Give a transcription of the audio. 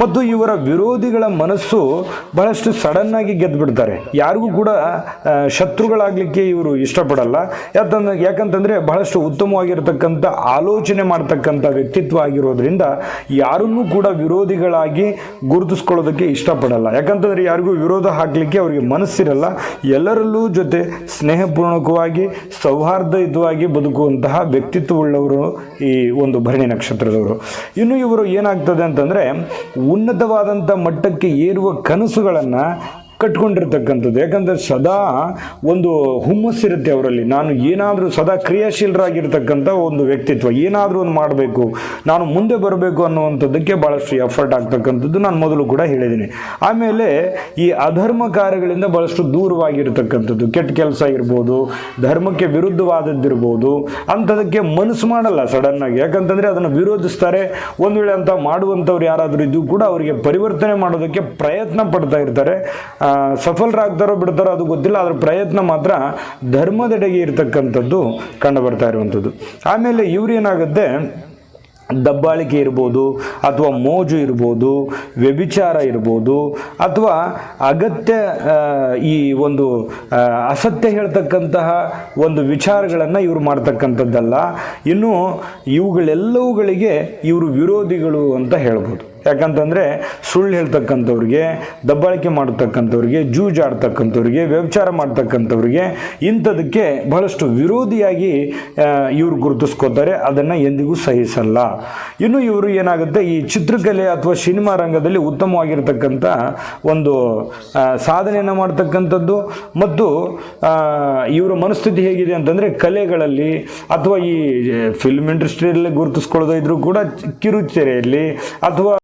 ಮತ್ತು ಇವರ ವಿರೋಧಿಗಳ ಮನಸ್ಸು ಬಹಳಷ್ಟು ಸಡನ್ ಆಗಿ ಗೆದ್ದು ಬಿಡ್ತಾರೆ ಯಾರಿಗೂ ಕೂಡ ಶತ್ರುಗಳಾಗಲಿಕ್ಕೆ ಇವರು ಇಷ್ಟಪಡಲ್ಲ. ಯಾಕಂದ್ರೆ ಯಾಕಂತಂದರೆ ಬಹಳಷ್ಟು ಉತ್ತಮವಾಗಿರ್ತಕ್ಕಂಥ, ಆಲೋಚನೆ ಮಾಡ್ತಕ್ಕಂಥ ವ್ಯಕ್ತಿತ್ವ ಆಗಿರೋದ್ರಿಂದ ಯಾರನ್ನೂ ಕೂಡ ವಿರೋಧಿಗಳಾಗಿ ಗುರುತಿಸ್ಕೊಳ್ಳೋದಕ್ಕೆ ಇಷ್ಟಪಡಲ್ಲ. ಯಾಕಂತಂದರೆ ಯಾರಿಗೂ ವಿರೋಧ ಹಾಕಲಿಕ್ಕೆ ಅವರಿಗೆ ಮನಸ್ಸಿರಲ್ಲ. ಎಲ್ಲರಲ್ಲೂ ಜೊತೆ ಸ್ನೇಹಪೂರ್ಣಕವಾಗಿ, ಸೌಹಾರ್ದಯುತವಾಗಿ ಬದುಕುವಂತಹ ವ್ಯಕ್ತಿತ್ವವುಳ್ಳವರು ಈ ಒಂದು ಭರಣಿ ನಕ್ಷತ್ರದವರು. ಇನ್ನು ಇವರು ಏನಾಗ್ತದೆ ಅಂತಂದ್ರೆ ಉನ್ನತವಾದಂಥ ಮಟ್ಟಕ್ಕೆ ಏರುವ ಕನಸುಗಳನ್ನು ಕಟ್ಕೊಂಡಿರ್ತಕ್ಕಂಥದ್ದು. ಯಾಕಂದರೆ ಸದಾ ಒಂದು ಹುಮ್ಮಸ್ಸಿರುತ್ತೆ ಅವರಲ್ಲಿ. ನಾನು ಏನಾದರೂ ಸದಾ ಕ್ರಿಯಾಶೀಲರಾಗಿರ್ತಕ್ಕಂಥ ಒಂದು ವ್ಯಕ್ತಿತ್ವ, ಏನಾದರೂ ಒಂದು ಮಾಡಬೇಕು, ನಾನು ಮುಂದೆ ಬರಬೇಕು ಅನ್ನುವಂಥದ್ದಕ್ಕೆ ಭಾಳಷ್ಟು ಎಫರ್ಟ್ ಆಗ್ತಕ್ಕಂಥದ್ದು ನಾನು ಮೊದಲು ಕೂಡ ಹೇಳಿದ್ದೀನಿ. ಆಮೇಲೆ ಈ ಅಧರ್ಮ ಕಾರ್ಯಗಳಿಂದ ಭಾಳಷ್ಟು ದೂರವಾಗಿರ್ತಕ್ಕಂಥದ್ದು. ಕೆಟ್ಟ ಕೆಲಸ ಇರ್ಬೋದು, ಧರ್ಮಕ್ಕೆ ವಿರುದ್ಧವಾದದ್ದಿರ್ಬೋದು ಅಂಥದಕ್ಕೆ ಮನಸ್ಸು ಮಾಡಲ್ಲ ಸಡನ್ನಾಗಿ ಯಾಕಂತಂದರೆ ಅದನ್ನು ವಿರೋಧಿಸ್ತಾರೆ. ಒಂದು ವೇಳೆ ಅಂತ ಮಾಡುವಂಥವ್ರು ಯಾರಾದರೂ ಇದ್ದು ಕೂಡ ಅವರಿಗೆ ಪರಿವರ್ತನೆ ಮಾಡೋದಕ್ಕೆ ಪ್ರಯತ್ನ ಪಡ್ತಾ ಇರ್ತಾರೆ. ಸಫಲರಾಗ್ತಾರೋ ಬಿಡ್ತಾರೋ ಅದು ಗೊತ್ತಿಲ್ಲ ಅದರ ಪ್ರಯತ್ನ ಮಾತ್ರ ಧರ್ಮದೆಡೆಗೆ ಇರತಕ್ಕಂಥದ್ದು ಕಂಡು ಬರ್ತಾ ಇರುವಂಥದ್ದು. ಆಮೇಲೆ ಇವ್ರು ಏನಾಗುತ್ತೆ? ದಬ್ಬಾಳಿಕೆ ಇರ್ಬೋದು, ಅಥವಾ ಮೋಜು ಇರ್ಬೋದು, ವ್ಯಭಿಚಾರ ಇರ್ಬೋದು, ಅಥವಾ ಅಗತ್ಯ ಈ ಒಂದು ಅಸತ್ಯ ಹೇಳ್ತಕ್ಕಂತಹ ಒಂದು ವಿಚಾರಗಳನ್ನು ಇವರು ಮಾಡ್ತಕ್ಕಂಥದ್ದಲ್ಲ. ಇನ್ನು ಇವುಗಳೆಲ್ಲವುಗಳಿಗೆ ಇವರು ವಿರೋಧಿಗಳು ಅಂತ ಹೇಳ್ಬೋದು. ಯಾಕಂತಂದರೆ ಸುಳ್ಳು ಹೇಳ್ತಕ್ಕಂಥವ್ರಿಗೆ, ದಬ್ಬಾಳಿಕೆ ಮಾಡ್ತಕ್ಕಂಥವ್ರಿಗೆ, ಜೂಜಾಡ್ತಕ್ಕಂಥವ್ರಿಗೆ ವ್ಯವಚಾರ ಮಾಡ್ತಕ್ಕಂಥವ್ರಿಗೆ ಇಂಥದಕ್ಕೆ ಬಹಳಷ್ಟು ವಿರೋಧಿಯಾಗಿ ಇವರು ಗುರುತಿಸ್ಕೋತಾರೆ. ಅದನ್ನು ಎಂದಿಗೂ ಸಹಿಸಲ್ಲ. ಇನ್ನು ಇವರು ಏನಾಗುತ್ತೆ, ಈ ಚಿತ್ರಕಲೆ ಅಥವಾ ಸಿನಿಮಾ ರಂಗದಲ್ಲಿ ಉತ್ತಮವಾಗಿರ್ತಕ್ಕಂಥ ಒಂದು ಸಾಧನೆಯನ್ನು ಮಾಡ್ತಕ್ಕಂಥದ್ದು. ಮತ್ತು ಇವರ ಮನಸ್ಥಿತಿ ಹೇಗಿದೆ ಅಂತಂದರೆ ಕಲೆಗಳಲ್ಲಿ ಅಥವಾ ಈ ಫಿಲ್ಮ್ ಇಂಡಸ್ಟ್ರಿಯಲ್ಲಿ ಗುರುತಿಸ್ಕೊಳ್ಳೋದು ಇದ್ರೂ ಕೂಡ ಕಿರುತೆರೆಯಲ್ಲಿ ಅಥವಾ